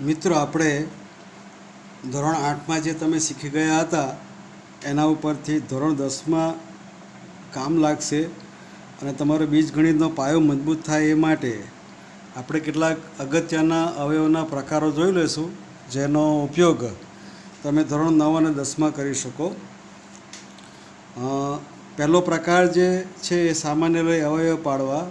મિત્રો, આપણે ધોરણ આઠમાં જે તમે શીખી ગયા હતા, એના ઉપરથી ધોરણ દસમાં કામ લાગશે અને તમારો બીજગણિતનો પાયો મજબૂત થાય એ માટે આપણે કેટલાક અગત્યના અવયવના પ્રકારો જોઈ લઈશું, જેનો ઉપયોગ તમે ધોરણ નવ અને દસમાં કરી શકો. પહેલો પ્રકાર જે છે એ સામાન્ય લઈ અવયવ પાડવા.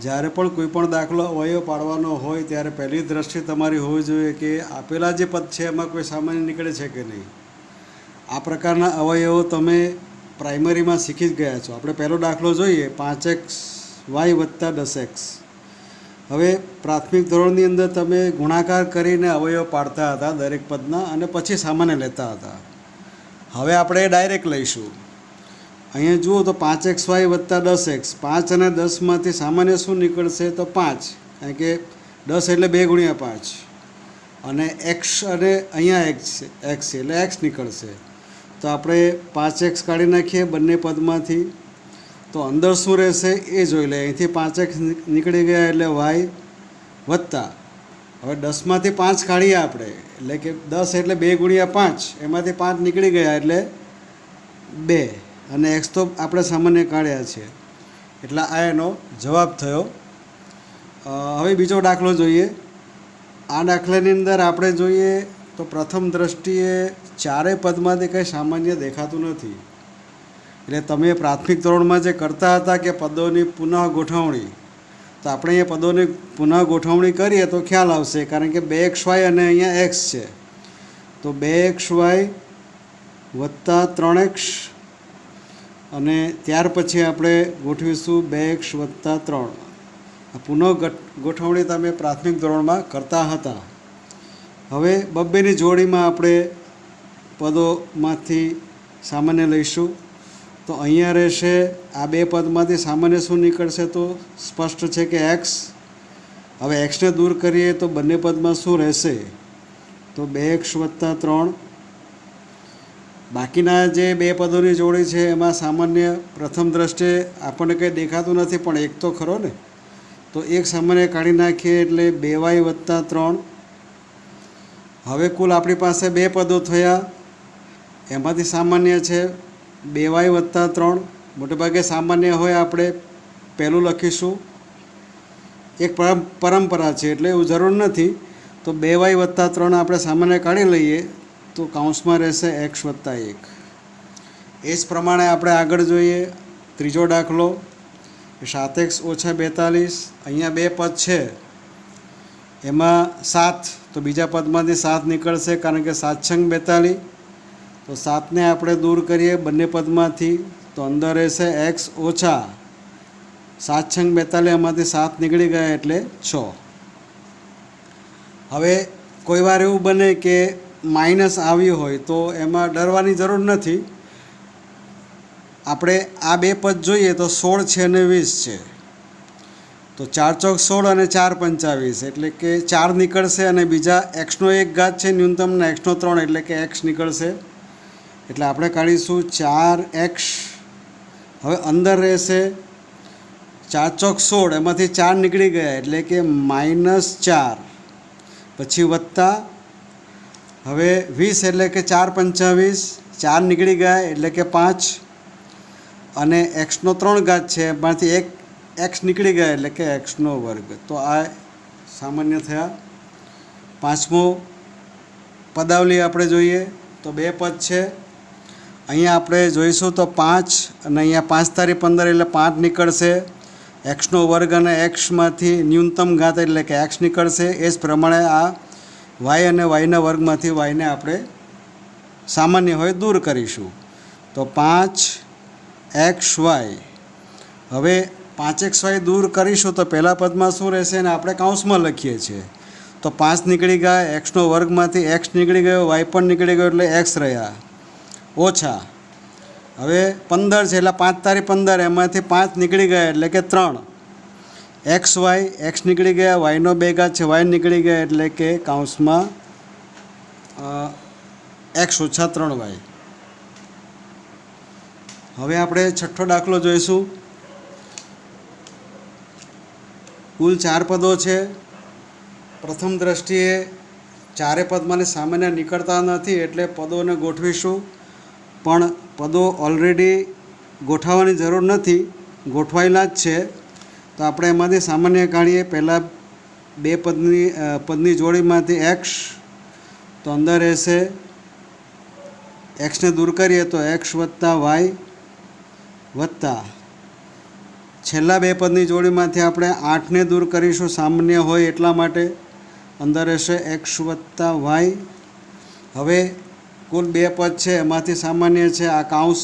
જ્યારે પણ કોઈ પણ દાખલો અવયવ પાડવાનો હોય, ત્યારે પહેલી દ્રષ્ટિ તમારી હોવી જોઈએ કે આપેલા જે પદ છે, એમાં કોઈ સામાન્ય નીકળે છે કે નહીં. આ પ્રકારના અવયવો તમે પ્રાઇમરીમાં શીખી જ ગયા છો. આપણે પહેલો દાખલો જોઈએ, પાંચ એક્સ વાય વત્તા દસ એક્સ. હવે પ્રાથમિક ધોરણની અંદર તમે ગુણાકાર કરીને અવયવ પાડતા હતા દરેક પદના અને પછી સામાન્ય લેતા હતા. હવે આપણે ડાયરેક્ટ લઈશું. અહીંયા જુઓ તો પાંચ એક્સ વાય વત્તા દસ એક્સ. પાંચ અને દસમાંથી સામાન્ય શું નીકળશે તો પાંચ. કારણ કે દસ એટલે બે ગુણ્યા પાંચ. અને એક્સ અને અહીંયા એક્સ એક્સ એટલે એક્સ નીકળશે. તો આપણે પાંચ એક્સ કાઢી નાખીએ બંને પદમાંથી. તો અંદર શું રહેશે એ જોઈ લે અહીંથી પાંચ એક્સ નીકળી ગયા એટલે વાય વત્તા. હવે દસમાંથી પાંચ કાઢીએ આપણે. એટલે કે દસ એટલે બે ગુણ્યા પાંચ. એમાંથી પાંચ નીકળી ગયા એટલે બે. અને એક્સ તો આપણે સામાન્ય કાઢ્યા છે. એટલે આ એનો જવાબ થયો. હવે બીજો દાખલો જોઈએ. આ દાખલાની અંદર આપણે જોઈએ તો પ્રથમ દ્રષ્ટિએ ચારેય પદમાંથી કંઈ સામાન્ય દેખાતું નથી. એટલે તમે પ્રાથમિક ધોરણમાં જે કરતા હતા કે પદોની પુનઃ ગોઠવણી તો આપણે અહીંયા પદોની પુનઃ ગોઠવણી કરીએ તો ખ્યાલ આવશે, કારણ કે બે એક્સ વાય અને અહીંયા એક્સ છે. તો બે એક્સ વાય વત્તા ત્રણ એક્સ અને ત્યાર પછી આપણે ગોઠવીશું બે એક્સ વત્તા ત્રણ. પુનઃ ગોઠવણી તમે પ્રાથમિક ધોરણમાં કરતા હતા. હવે બબ્બેની જોડીમાં આપણે પદોમાંથી સામાન્ય લઈશું. તો અહીંયા રહેશે, આ બે પદમાંથી સામાન્ય શું નીકળશે તો સ્પષ્ટ છે કે એક્સ. હવે એક્સને દૂર કરીએ તો બંને પદમાં શું રહેશે? તો બે એક્સ વત્તા ત્રણ. બાકીના જે બે પદોની જોડી છે, એમાં સામાન્ય પ્રથમ દ્રષ્ટિએ આપણને કંઈ દેખાતું નથી, પણ એક તો ખરો ને? તો એક સામાન્ય કાઢી નાખીએ એટલે બે વાય વત્તા ત્રણ. હવે કુલ આપણી પાસે બે પદો થયા. એમાંથી સામાન્ય છે બે વાય વત્તા ત્રણ. મોટેભાગે સામાન્ય હોય આપણે પહેલું લખીશું. એક પરંપરા છે, એટલે એવું જરૂર નથી. તો બેવાય વત્તા ત્રણ આપણે સામાન્ય કાઢી લઈએ. તો કાઉન્સમાં રહેશે એક્સ વત્તા એક. એ જ પ્રમાણે આપણે આગળ જોઈએ, ત્રીજો દાખલો. સાત એક્સ ઓછા બેતાલીસ, અહીંયા બે પદ છે. એમાં સાત, તો બીજા પદમાંથી સાત નીકળશે કારણ કે સાત છંગ બેતાલીસ તો સાતને આપણે દૂર કરીએ બંને પદમાંથી, તો અંદર રહેશે એક્સ ઓછા સાત છંગ બેતાલીસ એમાંથી સાત નીકળી ગયા એટલે છ. હવે કોઈ વાર એવું બને કે માઇનસ આવ્યું હોય તો એમાં ડરવાની જરૂર નથી. આપણે આ બે પદ જોઈએ તો સોળ છે અને વીસ છે. તો ચાર ચોક સોળ અને ચાર પંચાવીસ એટલે કે ચાર નીકળશે અને બીજા એક્સનો એક ઘાત છે ન્યૂનતમના એક્સનો ત્રણ એટલે કે એક્સ નીકળશે. એટલે આપણે કાઢીશું ચાર એક્સ હવે અંદર રહેશે ચાર ચોક સોળ, એમાંથી ચાર નીકળી ગયા એટલે કે માઇનસ ચાર. પછી વત્તા હવે વીસ એટલે કે ચાર પંચાવીસ, ચાર નીકળી ગયા એટલે કે પાંચ. અને એક્સનો ત્રણ ઘાત છે, એમાંથી એક એક્સ નીકળી ગયા એટલે કે એક્સનો વર્ગ. તો આ સામાન્ય થયા. પાંચમો પદાવલી આપણે જોઈએ, તો બે પદ છે. અહીંયા આપણે જોઈશું તો પાંચ અને અહીંયા પાંચ તારીખ પંદર એટલે પાંચ નીકળશે. એક્સનો વર્ગ અને એક્સમાંથી ન્યૂનતમ ઘાત એટલે કે એક્સ નીકળશે. એ જ પ્રમાણે આ વાય અને વાયના વર્ગમાંથી વાયને આપણે સામાન્ય હોય દૂર કરીશું. તો પાંચ એક્સ વાય. હવે પાંચ એક્સ વાય દૂર કરીશું તો પહેલાં પદમાં શું રહેશે અને આપણે કાઉન્સમાં લખીએ છીએ. તો પાંચ નીકળી ગયા, એક્સનો વર્ગમાંથી એક્સ નીકળી ગયો, વાય પણ નીકળી ગયો એટલે એક્સ રહ્યા. ઓછા. હવે પંદર છે એટલે પાંચ તારી પંદર, એમાંથી પાંચ નીકળી ગયા એટલે કે ત્રણ. એક્સ વાય એક્સ નીકળી ગયા વાયનો બે છે વાય નીકળી ગયા એટલે કે કાઉન્સમાં એક્સ ઓછા ત્રણ વાય હવે આપણે છઠ્ઠો દાખલો જોઈશું. કુલ ચાર પદો છે. પ્રથમ દ્રષ્ટિએ ચારે પદમાંથી સામાન્ય નીકળતા નથી એટલે પદોને ગોઠવીશું. પણ પદો ઓલરેડી ગોઠવવાની જરૂર નથી. ગોઠવાયેલા જ છે. તો આપણે એમાંથી સામાન્ય કાઢીએ. પહેલાં બે પદની પદની જોડીમાંથી એક્સ તો અંદર રહેશે એક્સને દૂર કરીએ તો એક્સ વત્તા વાય વત્તા. છેલ્લા બે પદની જોડીમાંથી આપણે આઠને દૂર કરીશું, સામાન્ય હોય એટલા માટે. અંદર રહેશે એક્સ વત્તા વાય હવે કુલ બે પદ છે, એમાંથી સામાન્ય છે આ કાઉસ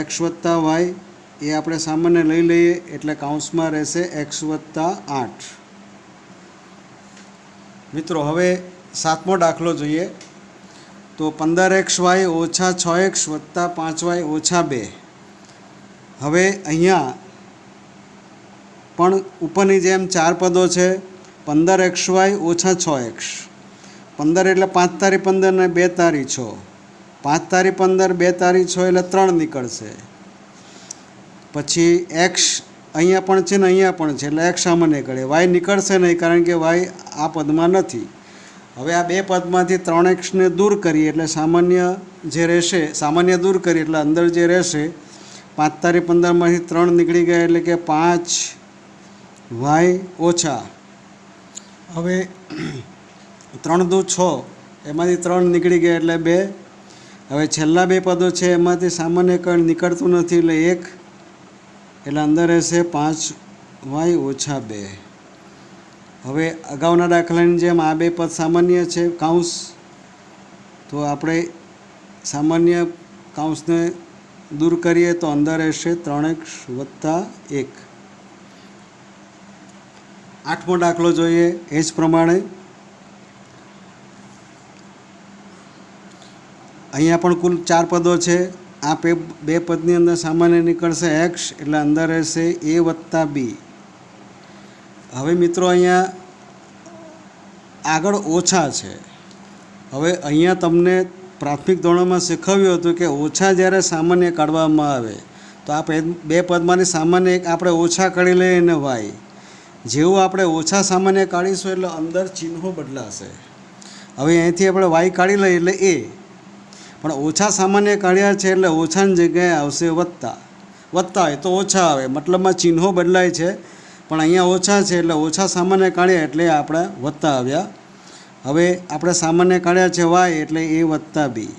એક્સ વત્તા વાય એ આપણે સામાન્ય લઈ લઈએ એટલે કાઉન્સમાં રહેશે એક્સ વત્તા આઠ. મિત્રો, હવે સાતમો દાખલો જોઈએ. તો પંદર એક્સ વાય ઓછા છ એક્સ વત્તા પાંચ વાય ઓછા બે. હવે અહીંયા પણ ઉપરની જેમ ચાર પદો છે, પંદર એક્સ વાય ઓછા છ એક્સ. પંદર એટલે પાંચ તારી પંદર ને બે તારી છ. પાંચ તારી પંદર, બે તારી છ એટલે ત્રણ નીકળશે. પછી એક્સ અહીંયા પણ છે ને અહીંયા પણ છે, એટલે એક્સ સામાન્ય કરે વાય નીકળશે નહીં કારણ કે વાય આ પદમાં નથી. હવે આ બે પદમાંથી ત્રણ એક્સને દૂર કરીએ એટલે સામાન્ય જે રહેશે, સામાન્ય દૂર કરીએ એટલે અંદર જે રહેશે, પાંચ તારી પંદરમાંથી ત્રણ નીકળી ગયા એટલે કે પાંચ વાય ઓછા. હવે ત્રણ દુ છ, એમાંથી ત્રણ નીકળી ગયા એટલે બે. હવે છેલ્લા બે પદો છે, એમાંથી સામાન્ય કણ નીકળતું નથી એટલે એક એટલે અંદર રહેશે પાંચ વાય ઓછા બે. હવે અગાઉના દાખલાની જેમ આ બે પદ સામાન્ય છે કાઉન્સ તો આપણે સામાન્ય કાઉન્સને દૂર કરીએ તો અંદર રહેશે ત્રણ એક્સ વત્તા એક. આઠમો દાખલો જોઈએ એ જ પ્રમાણે. અહીંયા પણ કુલ ચાર પદો છે. આ પે બે પદની અંદર સામાન્ય નીકળશે એક્સ એટલે અંદર રહેશે એ વત્તા બી હવે મિત્રો અહીંયા આગળ ઓછા છે. હવે અહીંયા તમને પ્રાથમિક ધોરણમાં શીખવ્યું હતું કે ઓછા જ્યારે સામાન્ય કાઢવામાં આવે, તો આ બે પદમાંની સામાન્ય એક આપણે ઓછા કાઢી લઈએ અને વાય જેવું આપણે ઓછા સામાન્ય કાઢીશું એટલે અંદર ચિહ્નો બદલાશે. હવે અહીંથી આપણે વાય કાઢી લઈએ એટલે એ પણ ઓછા સામાન્ય કાઢ્યા છે એટલે ઓછાની જગ્યાએ આવશે વત્તા વત્તા હોય તો ઓછા આવે. મતલબમાં ચિહ્નો બદલાય છે. પણ અહીંયા ઓછા છે એટલે ઓછા સામાન્ય કાઢ્યા એટલે આપણે વત્તા આવ્યા. હવે આપણે સામાન્ય કાઢ્યા છે વાય એટલે એ વત્તા બી.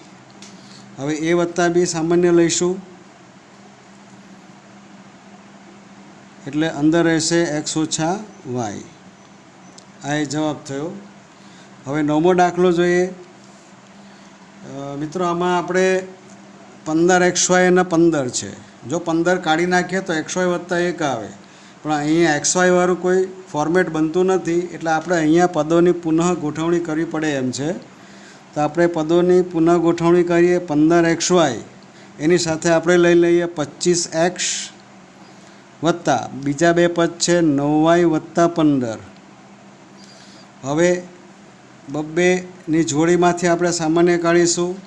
હવે એ વત્તા બી સામાન્ય લઈશું. એટલે અંદર રહેશે એક્સ ઓછા વાય આ એ જવાબ થયો. હવે નવમો દાખલો જોઈએ. મિત્રો, આમાં આપણે પંદર એક્સ અને પંદર છે. જો પંદર કાઢી નાખીએ તો એક્સ વત્તા એક આવે. પણ અહીંયા એક્સ વાયવાળું કોઈ ફોર્મેટ બનતું નથી, એટલે આપણે અહીંયા પદોની પુનઃ ગોઠવણી કરવી પડે એમ છે. તો આપણે પદોની પુનઃ ગોઠવણી કરીએ પંદર એક્સ વાય એની સાથે આપણે લઈ લઈએ પચીસ એક્સ વત્તા. બીજા બે પદ છે નવ વાય વત્તા પંદર. હવે બબ્બેની જોડીમાંથી આપણે સામાન્ય કાઢીશું.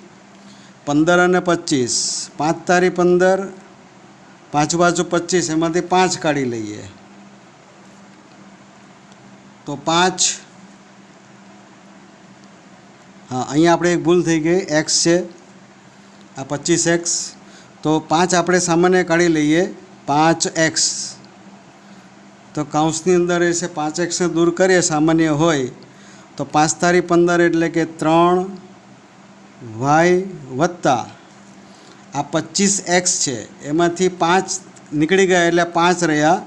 પંદર અને પચીસ. પાંચ તારી પંદર, પાંચ બાજુ પચીસ, એમાંથી પાંચ કાઢી લઈએ. તો પાંચ. હા, અહીંયા આપણે એક ભૂલ થઈ ગઈ, એક્સ છે. આ પચીસ એક્સ. તો પાંચ આપણે સામાન્ય કાઢી લઈએ, પાંચ એક્સ. તો કાઉન્સની અંદર એ છે, પાંચ એક્સને દૂર કરીએ, સામાન્ય હોય. તો પાંચ તારી પંદર એટલે કે ત્રણ વાય વત્તા આ પચીસ એક્સ છે. એમાંથી પાંચ નીકળી ગયા એટલે પાંચ રહ્યા.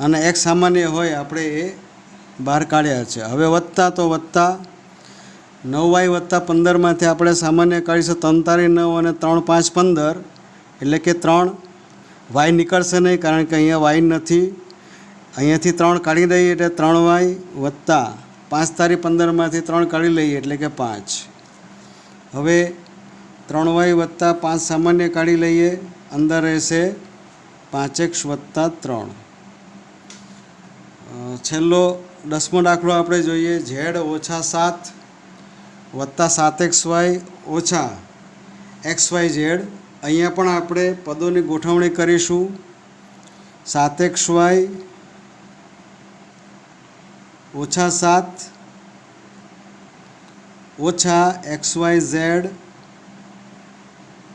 અને એક સામાન્ય હોય આપણે એ બહાર કાઢ્યા છે. હવે વત્તા તો વત્તા. નવ વાય વત્તા પંદરમાંથી આપણે સામાન્ય કાઢીશું ત્રણ તારી નવ અને ત્રણ પાંચ પંદર. એટલે કે ત્રણ વાય નીકળશે નહીં કારણ કે અહીંયા વાય નથી. અહીંયાથી ત્રણ કાઢી દઈએ એટલે ત્રણ વાય વત્તા પાંચ તારી પંદરમાંથી ત્રણ કાઢી લઈએ એટલે કે પાંચ. હવે ત્રણ વાય વત્તા પાંચ સામાન્ય કાઢી લઈએ, અંદર રહેશે પાંચેક વત્તા ત્રણ. છેલ્લો દસમો દાખલો આપણે જોઈએ, ઝેડ ઓછા સાત વત્તા સાત એક્સ વાય ઓછા એક્સ વાય ઝેડ. અહીંયા પણ આપણે પદોની ગોઠવણી કરીશું. સાત એક્સ વાય ઓછા સાત, ઓછા એક્સ વાય ઝેડ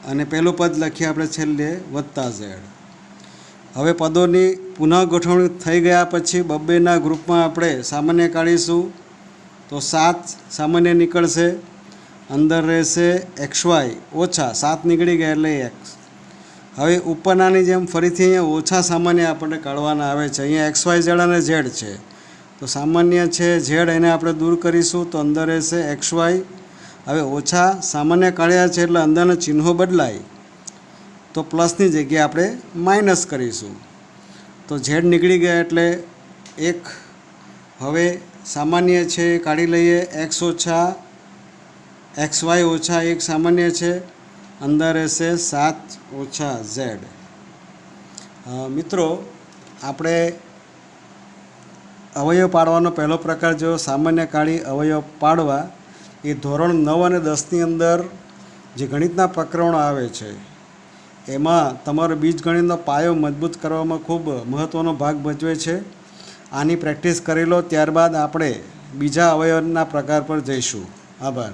અને પહેલું પદ લખીએ આપણે છેલ્લે, વત્તા ઝેડ. હવે પદોની પુનઃ ગોઠવણી થઈ ગયા પછી બબ્બેના ગ્રુપમાં આપણે સામાન્ય કાઢીશું. તો સાત સામાન્ય નીકળશે, અંદર રહેશે એક્સ વાય, ઓછા સાત નીકળી ગયા એટલે એક્સ હવે ઉપરનાની જેમ ફરીથી અહીંયા ઓછા સામાન્ય આપણને કાઢવાના આવે છે. અહીંયા એક્સ વાય ઝેડ અને ઝેડ છે. તો સામાન્ય છે ઝેડ એને આપણે દૂર કરીશું તો અંદર રહેશે એક્સ વાય. હવે ઓછા સામાન્ય કાઢ્યા છે એટલે અંદરના ચિહ્નો બદલાય. તો પ્લસની જગ્યાએ આપણે માઇનસ કરીશું. તો ઝેડ નીકળી ગયા એટલે એક. હવે સામાન્ય છે કાઢી લઈએ એક્સ ઓછા, એક્સ વાય ઓછા એક સામાન્ય છે. અંદર રહેશે સાત ઓછા ઝેડ. મિત્રો, આપણે અવયવ પાડવાનો પહેલો પ્રકાર જો સામાન્ય કાળી અવયવ પાડવા, એ ધોરણ નવ અને દસની અંદર જે ગણિતના પ્રકરણો આવે છે, એમાં તમારો બીજગણિતનો પાયો મજબૂત કરવામાં ખૂબ મહત્ત્વનો ભાગ ભજવે છે. આની પ્રેક્ટિસ કરી લો, ત્યારબાદ આપણે બીજા અવયવના પ્રકાર પર જઈશું. આભાર.